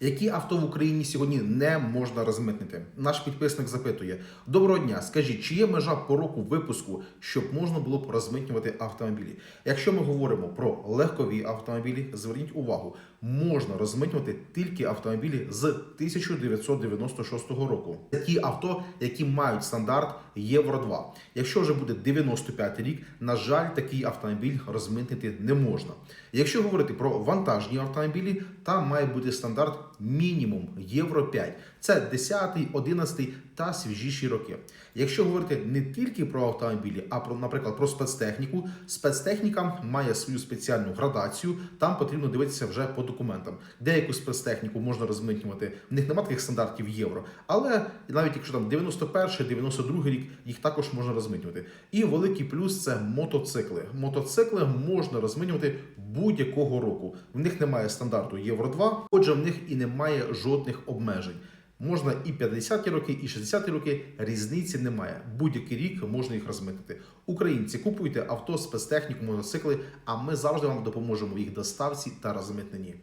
Які авто в Україні сьогодні не можна розмитнити? Наш підписник запитує: Доброго дня, скажіть, чи є межа по року випуску, щоб можна було б розмитнювати автомобілі? Якщо ми говоримо про легкові автомобілі, зверніть увагу, можна розмитнювати тільки автомобілі з 1996 року. Ті авто, які мають стандарт Євро 2. Якщо вже буде 95 рік, на жаль, такий автомобіль розмитнити не можна. Якщо говорити про вантажні автомобілі, там має бути стандарт мінімум Євро 5. Це 10, 11 та свіжіші роки. Якщо говорити не тільки про автомобілі, а про, наприклад, про спецтехніку, спецтехніка має свою спеціальну градацію. Там потрібно дивитися вже по документам. Деяку спецтехніку можна розмитнювати. В них немає таких стандартів євро, але навіть якщо там 91, 92 рік, їх також можна розмитнювати. І великий плюс це мотоцикли. Мотоцикли можна розмитнювати будь-якого року. В них немає стандарту Євро 2, отже, в них немає жодних обмежень. Можна і 50-ті роки, і 60-ті роки, різниці немає. Будь-який рік можна їх розмитити. Українці, купуйте авто, спецтехніку, мотоцикли, а ми завжди вам допоможемо в їх доставці та розмитненні.